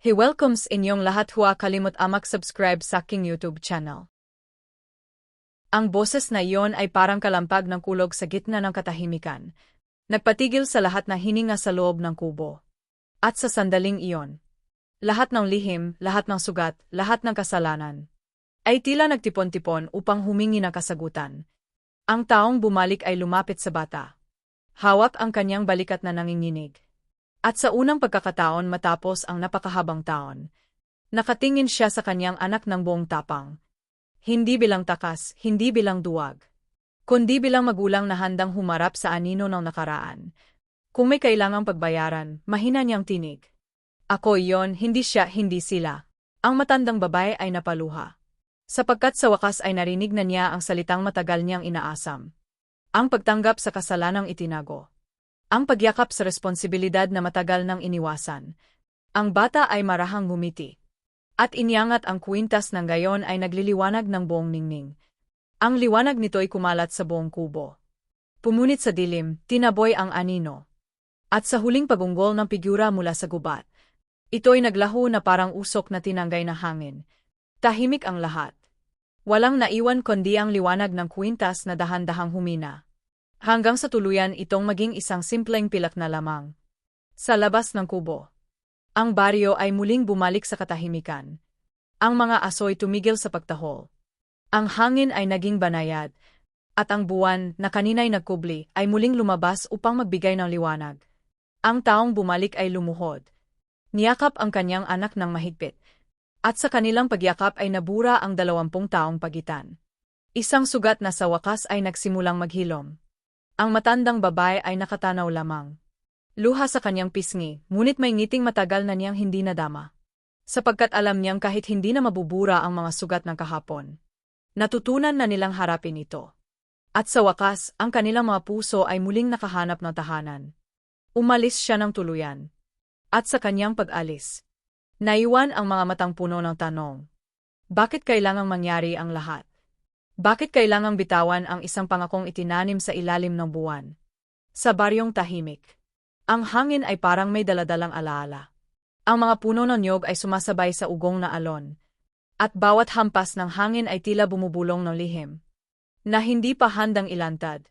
He welcomes inyong lahat huwa kalimut amak subscribe sa aking YouTube channel. Ang boses na iyon ay parang kalampag ng kulog sa gitna ng katahimikan. Nagpatigil sa lahat na hininga sa loob ng kubo. At sa sandaling iyon, lahat ng lihim, lahat ng sugat, lahat ng kasalanan, ay tila nagtipon-tipon upang humingi ng kasagutan. Ang taong bumalik ay lumapit sa bata. Hawak ang kanyang balikat na nanginginig. At sa unang pagkakataon matapos ang napakahabang taon, nakatingin siya sa kanyang anak ng buong tapang. Hindi bilang takas, hindi bilang duwag, kundi bilang magulang na handang humarap sa anino ng nakaraan. Kung may kailangang pagbayaran, mahina niyang tinig. Ako iyon, hindi siya, hindi sila. Ang matandang babae ay napaluha. Sapagkat sa wakas ay narinig na niya ang salitang matagal niyang inaasam. Ang pagtanggap sa kasalanang itinago. Ang pagyakap sa responsibilidad na matagal nang iniwasan. Ang bata ay marahang ngumiti. At iniangat ang kwintas ng gayon ay nagliliwanag ng buong ningning. Ang liwanag nito'y kumalat sa buong kubo. Pumunit sa dilim, tinaboy ang anino. At sa huling pagunggol ng figura mula sa gubat, ito'y naglaho na parang usok na tinanggay na hangin. Tahimik ang lahat. Walang naiwan kundi ang liwanag ng kwintas na dahan-dahang humina hanggang sa tuluyan itong maging isang simpleng pilak na lamang. Sa labas ng kubo, ang baryo ay muling bumalik sa katahimikan. Ang mga asoy tumigil sa pagtahol. Ang hangin ay naging banayad, at ang buwan na kanina'y nagkubli ay muling lumabas upang magbigay ng liwanag. Ang taong bumalik ay lumuhod. Niyakap ang kanyang anak ng mahigpit, at sa kanilang pagyakap ay nabura ang dalawampung taong pagitan. Isang sugat na sa wakas ay nagsimulang maghilom. Ang matandang babae ay nakatanaw lamang. Luha sa kanyang pisngi, ngunit may ngiting matagal na niyang hindi nadama. Sapagkat alam niyang kahit hindi na mabubura ang mga sugat ng kahapon. Natutunan na nilang harapin ito. At sa wakas, ang kanilang mga puso ay muling nakahanap ng tahanan. Umalis siya ng tuluyan. At sa kanyang pag-alis, naiwan ang mga matang puno ng tanong. Bakit kailangang mangyari ang lahat? Bakit kailangang bitawan ang isang pangakong itinanim sa ilalim ng buwan? Sa baryong tahimik. Ang hangin ay parang may daladalang alaala. Ang mga puno ng nyog ay sumasabay sa ugong na alon. At bawat hampas ng hangin ay tila bumubulong ng lihim. Na hindi pa handang ilantad.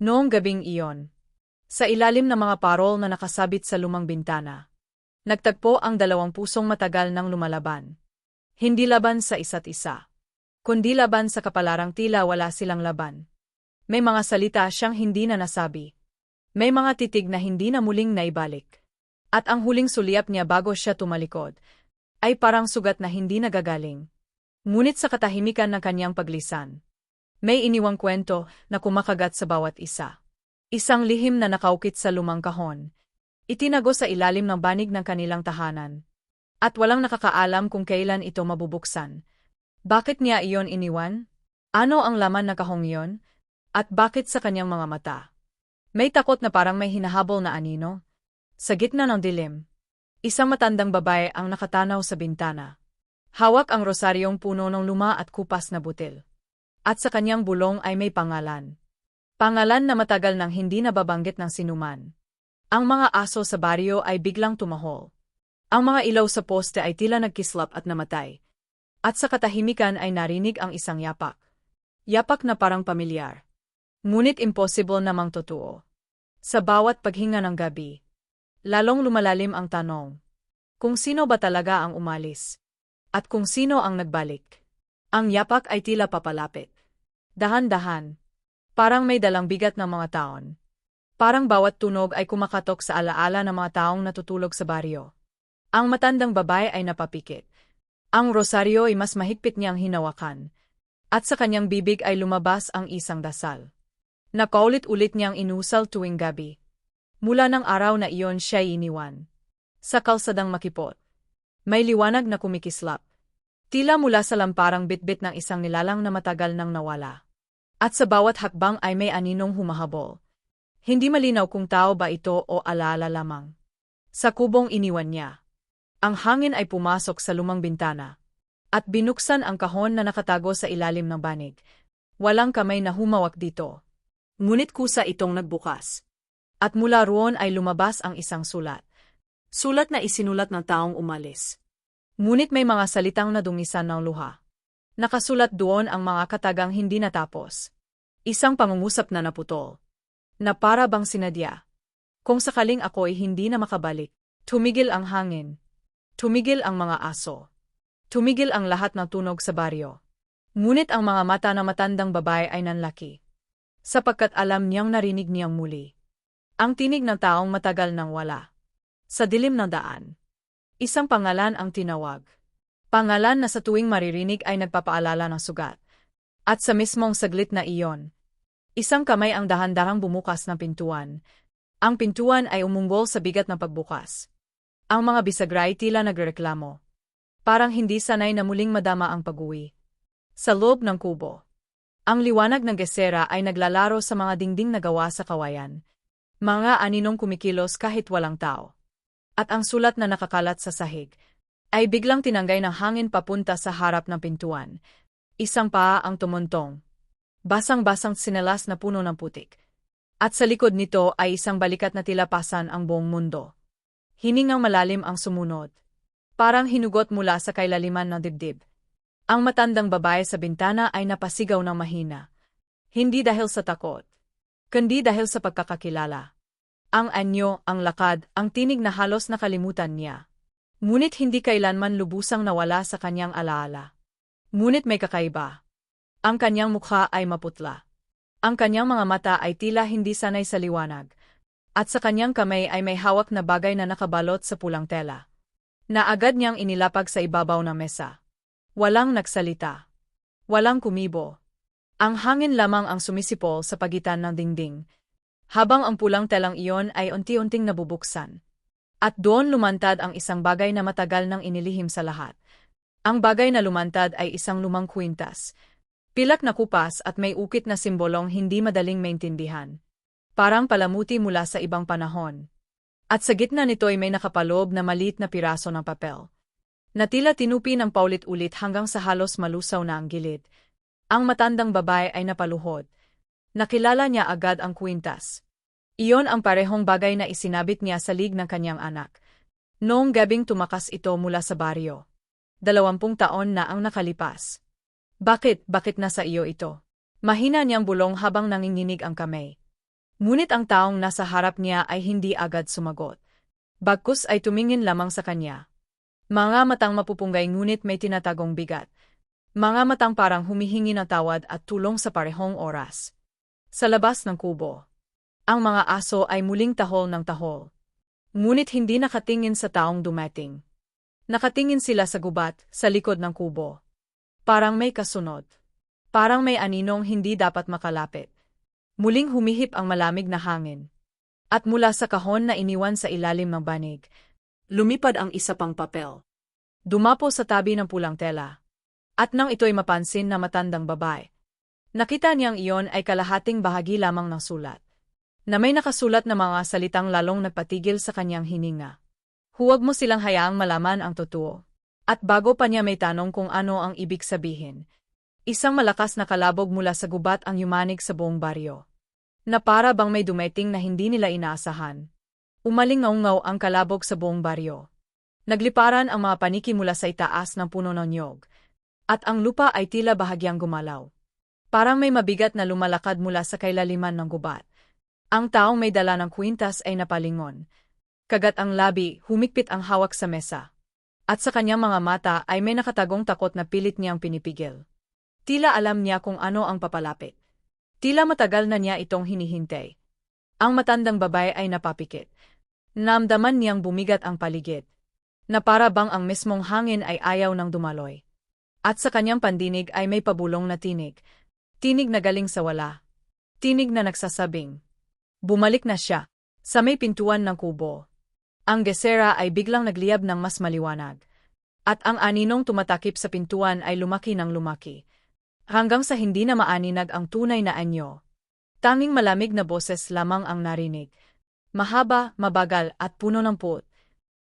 Noong gabing iyon. Sa ilalim ng mga parol na nakasabit sa lumang bintana. Nagtagpo ang dalawang pusong matagal ng lumalaban. Hindi laban sa isa't isa kundi laban sa kapalarang tila wala silang laban. May mga salita siyang hindi na nasabi. May mga titig na hindi na muling naibalik. At ang huling sulyap niya bago siya tumalikod, ay parang sugat na hindi nagagaling. Ngunit sa katahimikan ng kanyang paglisan, may iniwang kwento na kumakagat sa bawat isa. Isang lihim na nakaukit sa lumang kahon. Itinago sa ilalim ng banig ng kanilang tahanan. At walang nakakaalam kung kailan ito mabubuksan. Bakit niya iyon iniwan? Ano ang laman na kahong iyon? At bakit sa kanyang mga mata? May takot na parang may hinahabol na anino? Sa gitna ng dilim, isang matandang babae ang nakatanaw sa bintana. Hawak ang rosaryong puno ng luma at kupas na butil. At sa kanyang bulong ay may pangalan. Pangalan na matagal nang hindi nababanggit ng sinuman. Ang mga aso sa baryo ay biglang tumahol. Ang mga ilaw sa poste ay tila nagkislap at namatay. At sa katahimikan ay narinig ang isang yapak. Yapak na parang pamilyar. Ngunit impossible namang totoo. Sa bawat paghinga ng gabi, lalong lumalalim ang tanong. Kung sino ba talaga ang umalis? At kung sino ang nagbalik? Ang yapak ay tila papalapit. Dahan-dahan. Parang may dalang bigat ng mga taon. Parang bawat tunog ay kumakatok sa alaala ng mga taong natutulog sa baryo. Ang matandang babae ay napapikit. Ang rosaryo ay mas mahigpit niyang hinawakan. At sa kanyang bibig ay lumabas ang isang dasal. Nakaulit-ulit niyang inusal tuwing gabi. Mula ng araw na iyon siya iniwan. Sa kalsadang makipot. May liwanag na kumikislap. Tila mula sa lamparang bitbit ng isang nilalang na matagal nang nawala. At sa bawat hakbang ay may aninong humahabol. Hindi malinaw kung tao ba ito o alala lamang. Sa kubong iniwan niya. Ang hangin ay pumasok sa lumang bintana. At binuksan ang kahon na nakatago sa ilalim ng banig. Walang kamay na humawak dito. Ngunit kusa itong nagbukas. At mula roon ay lumabas ang isang sulat. Sulat na isinulat ng taong umalis. Ngunit may mga salitang nadungisan ng luha. Nakasulat doon ang mga katagang hindi natapos. Isang pangungusap na naputol. Na para bang sinadya. Kung sakaling ako'y hindi na makabalik, tumigil ang hangin. Tumigil ang mga aso. Tumigil ang lahat ng tunog sa baryo. Ngunit ang mga mata na matandang babae ay nanlaki. Sapagkat alam niyang narinig niyang muli. Ang tinig ng taong matagal nang wala. Sa dilim ng daan. Isang pangalan ang tinawag. Pangalan na sa tuwing maririnig ay nagpapaalala ng sugat. At sa mismong saglit na iyon, isang kamay ang dahan-dahang bumukas ng pintuan. Ang pintuan ay umunggol sa bigat ng pagbukas. Ang mga bisagray tila nagreklamo. Parang hindi sanay na muling madama ang pag-uwi. Sa loob ng kubo. Ang liwanag ng gesera ay naglalaro sa mga dingding na gawa sa kawayan. Mga aninong kumikilos kahit walang tao at ang sulat na nakakalat sa sahig, ay biglang tinanggay ng hangin papunta sa harap ng pintuan. Isang paa ang tumuntong. Basang-basang sinelas na puno ng putik. At sa likod nito ay isang balikat na tilapasan ang buong mundo. Hiningang malalim ang sumunod. Parang hinugot mula sa kailaliman ng dibdib. Ang matandang babae sa bintana ay napasigaw ng mahina. Hindi dahil sa takot. Kundi dahil sa pagkakakilala. Ang anyo, ang lakad, ang tinig na halos nakalimutan niya. Ngunit hindi kailanman lubusang nawala sa kanyang alaala. Ngunit may kakaiba. Ang kanyang mukha ay maputla. Ang kanyang mga mata ay tila hindi sanay sa liwanag. At sa kanyang kamay ay may hawak na bagay na nakabalot sa pulang tela. Na agad niyang inilapag sa ibabaw ng mesa. Walang nagsalita. Walang kumibo. Ang hangin lamang ang sumisipol sa pagitan ng dingding, habang ang pulang telang iyon ay unti-unting nabubuksan. At doon lumantad ang isang bagay na matagal nang inilihim sa lahat. Ang bagay na lumantad ay isang lumang kwintas. Pilak na kupas at may ukit na simbolong hindi madaling maintindihan. Parang palamuti mula sa ibang panahon. At sa gitna nito ay may nakapalob na malit na piraso ng papel. Natila tinupi ng paulit-ulit hanggang sa halos malusaw na ang gilid. Ang matandang babae ay napaluhod. Nakilala niya agad ang kwintas. Iyon ang parehong bagay na isinabit niya sa lig ng kanyang anak. Noong gabing tumakas ito mula sa baryo. Dalawampung taon na ang nakalipas. Bakit, bakit nasa iyo ito? Mahina niyang bulong habang nanginginig ang kamay. Ngunit ang taong nasa harap niya ay hindi agad sumagot. Bagkus ay tumingin lamang sa kanya. Mga matang mapupunggay ngunit may tinatagong bigat. Mga matang parang humihingi ng tawad at tulong sa parehong oras. Sa labas ng kubo, ang mga aso ay muling tahol ng tahol. Ngunit hindi nakatingin sa taong dumating. Nakatingin sila sa gubat, sa likod ng kubo. Parang may kasunod. Parang may aninong hindi dapat makalapit. Muling humihip ang malamig na hangin. At mula sa kahon na iniwan sa ilalim ng banig, lumipad ang isa pang papel. Dumapo sa tabi ng pulang tela. At nang ito'y mapansin na matandang babae, Nakita niyang iyon ay kalahating bahagi lamang ng sulat. Na may nakasulat na mga salitang lalong nagpatigil sa kanyang hininga. Huwag mo silang hayaang malaman ang totoo. At bago pa niya may tanong kung ano ang ibig sabihin, isang malakas na kalabog mula sa gubat ang yumanig sa buong baryo. Na para bang may dumating na hindi nila inaasahan. Umaling ngaw ang kalabog sa buong baryo. Nagliparan ang mga paniki mula sa itaas ng puno ng nyog. At ang lupa ay tila bahagyang gumalaw. Parang may mabigat na lumalakad mula sa kailaliman ng gubat. Ang taong may dala ng kwintas ay napalingon. Kagat ang labi, humikpit ang hawak sa mesa. At sa kanyang mga mata ay may nakatagong takot na pilit niyang pinipigil. Tila alam niya kung ano ang papalapit. Tila matagal na niya itong hinihintay. Ang matandang babae ay napapikit. Namdaman niyang bumigat ang paligid. Na para bang ang mismong hangin ay ayaw ng dumaloy. At sa kanyang pandinig ay may pabulong na tinig, Tinig na galing sa wala. Tinig na nagsasabing. Bumalik na siya. Sa may pintuan ng kubo. Ang gesera ay biglang nagliyab ng mas maliwanag. At ang aninong tumatakip sa pintuan ay lumaki ng lumaki. Hanggang sa hindi na maaninag ang tunay na anyo. Tanging malamig na boses lamang ang narinig. Mahaba, mabagal at puno ng puot.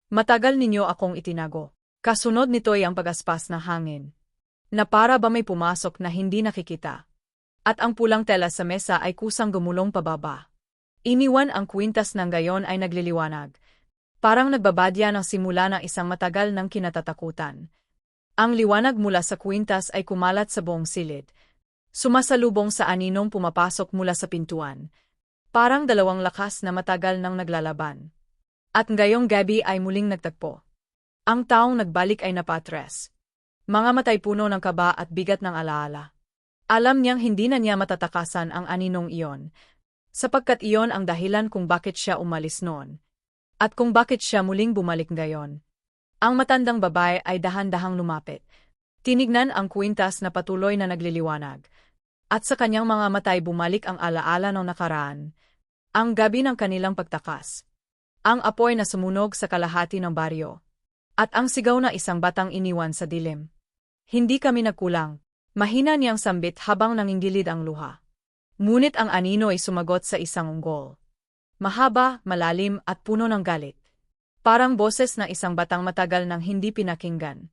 Matagal ninyo akong itinago. Kasunod nito ay ang pagaspas ng hangin. Na para ba may pumasok na hindi nakikita. At ang pulang tela sa mesa ay kusang gumulong pababa. Iniwan ang kwintas ng gayon ay nagliliwanag. Parang nagbabadya ng simula ng isang matagal ng kinatatakutan. Ang liwanag mula sa kwintas ay kumalat sa buong silid. Sumasalubong sa aninong pumapasok mula sa pintuan. Parang dalawang lakas na matagal nang naglalaban. At ngayong gabi ay muling nagtagpo. Ang taong nagbalik ay napatres. Mga matay puno ng kaba at bigat ng alaala. Alam niyang hindi na niya matatakasan ang aninong iyon, sapagkat iyon ang dahilan kung bakit siya umalis noon. At kung bakit siya muling bumalik ngayon. Ang matandang babae ay dahan-dahang lumapit. Tinignan ang kwintas na patuloy na nagliliwanag. At sa kanyang mga matay bumalik ang alaala ng nakaraan. Ang gabi ng kanilang pagtakas. Ang apoy na sumunog sa kalahati ng baryo. At ang sigaw na isang batang iniwan sa dilim. Hindi kami nagkulang. Mahina niyang sambit habang nangingilid ang luha. Ngunit ang anino ay sumagot sa isang unggol. Mahaba, malalim at puno ng galit. Parang boses ng isang batang matagal nang hindi pinakinggan.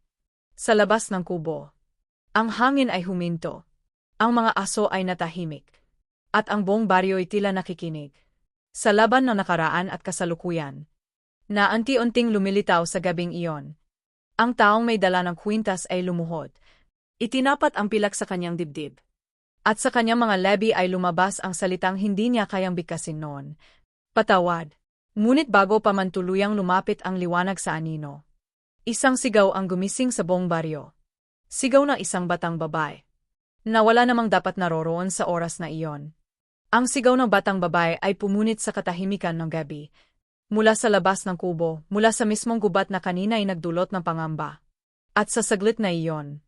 Sa labas ng kubo. Ang hangin ay huminto. Ang mga aso ay natahimik. At ang buong baryo ay tila nakikinig. Sa laban ng nakaraan at kasalukuyan, na anti-unting lumilitaw sa gabing iyon. Ang taong may dala ng kwintas ay lumuhod. Itinapat ang pilak sa kanyang dibdib. At sa kanyang mga lebi ay lumabas ang salitang hindi niya kayang bigkasin noon. Patawad. Ngunit bago pa man tuluyang lumapit ang liwanag sa anino. Isang sigaw ang gumising sa buong baryo. Sigaw na isang batang babae. Na wala namang dapat naroroon sa oras na iyon. Ang sigaw ng batang babae ay pumunit sa katahimikan ng gabi, Mula sa labas ng kubo, mula sa mismong gubat na kanina ay nagdulot ng pangamba. At sa saglit na iyon,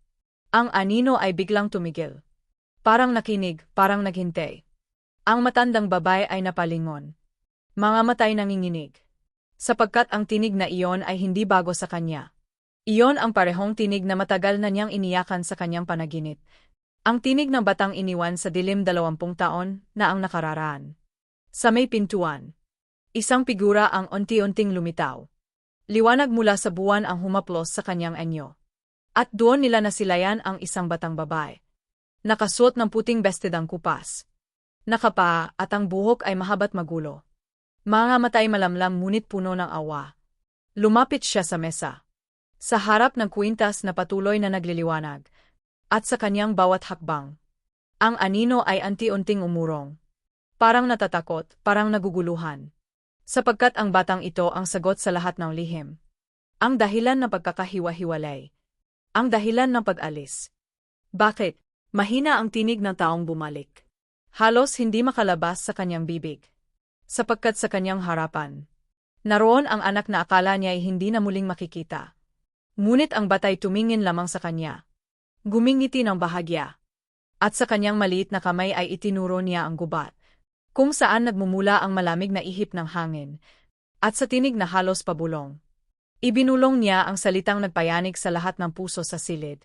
ang anino ay biglang tumigil. Parang nakinig, parang naghintay. Ang matandang babae ay napalingon. Mga matay nanginginig. Sapagkat ang tinig na iyon ay hindi bago sa kanya. Iyon ang parehong tinig na matagal na niyang iniyakan sa kanyang panaginip. Ang tinig ng batang iniwan sa dilim dalawampung taon na ang nakararaan. Sa may pintuan. Isang figura ang unti-unting lumitaw. Liwanag mula sa buwan ang humaplos sa kanyang anyo. At doon nila nasilayan ang isang batang babae. Nakasuot ng puting bestedang kupas. Nakapa at ang buhok ay mahabat magulo. Mga matay malamlam ngunit puno ng awa. Lumapit siya sa mesa. Sa harap ng kwintas na patuloy na nagliliwanag. At sa kanyang bawat hakbang. Ang anino ay anti-unting umurong. Parang natatakot, parang naguguluhan sapagkat ang batang ito ang sagot sa lahat ng lihim. Ang dahilan ng pagkakahiwa-hiwalay. Ang dahilan ng pag-alis. Bakit? Mahina ang tinig ng taong bumalik. Halos hindi makalabas sa kanyang bibig. Sapagkat sa kanyang harapan. Naroon ang anak na akala niya ay hindi na muling makikita. Ngunit ang batay tumingin lamang sa kanya. Gumingiti ng bahagya. At sa kanyang maliit na kamay ay itinuro niya ang gubat kung saan nagmumula ang malamig na ihip ng hangin, at sa tinig na halos pabulong. Ibinulong niya ang salitang nagpayanig sa lahat ng puso sa silid.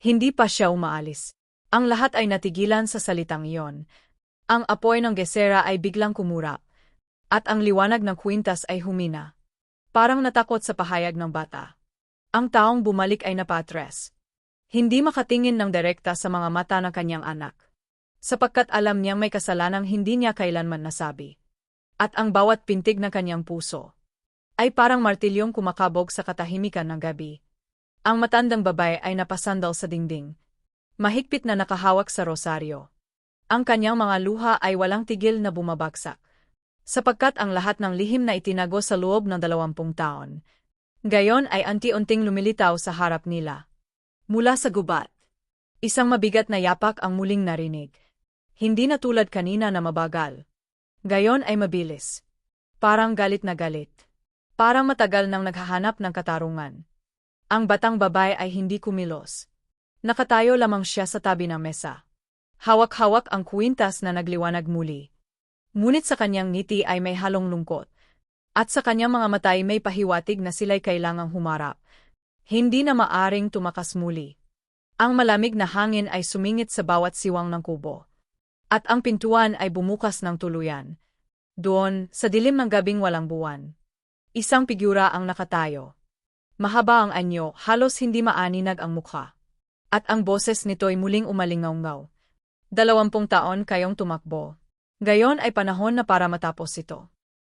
Hindi pa siya umaalis. Ang lahat ay natigilan sa salitang iyon. Ang apoy ng gesera ay biglang kumura. At ang liwanag ng kwintas ay humina. Parang natakot sa pahayag ng bata. Ang taong bumalik ay napatres. Hindi makatingin ng direkta sa mga mata ng kanyang anak sapagkat alam niyang may kasalanang hindi niya kailanman nasabi. At ang bawat pintig ng kanyang puso ay parang martilyong kumakabog sa katahimikan ng gabi. Ang matandang babae ay napasandal sa dingding. Mahigpit na nakahawak sa rosaryo. Ang kanyang mga luha ay walang tigil na bumabagsak. Sapagkat ang lahat ng lihim na itinago sa loob ng dalawampung taon. Gayon ay anti-unting lumilitaw sa harap nila. Mula sa gubat. Isang mabigat na yapak ang muling narinig. Hindi na tulad kanina na mabagal. Gayon ay mabilis. Parang galit na galit. Parang matagal nang naghahanap ng katarungan. Ang batang babae ay hindi kumilos. Nakatayo lamang siya sa tabi ng mesa. Hawak-hawak ang kwintas na nagliwanag muli. Ngunit sa kanyang ngiti ay may halong lungkot. At sa kanyang mga mata ay may pahiwatig na sila'y kailangang humarap. Hindi na maaring tumakas muli. Ang malamig na hangin ay sumingit sa bawat siwang ng kubo. At ang pintuan ay bumukas ng tuluyan. Doon, sa dilim ng gabing walang buwan. Isang figura ang nakatayo. Mahaba ang anyo, halos hindi maaninag ang mukha. At ang boses nito'y muling umalingaw-ngaw. Dalawampung taon kayong tumakbo. Gayon ay panahon na para matapos ito.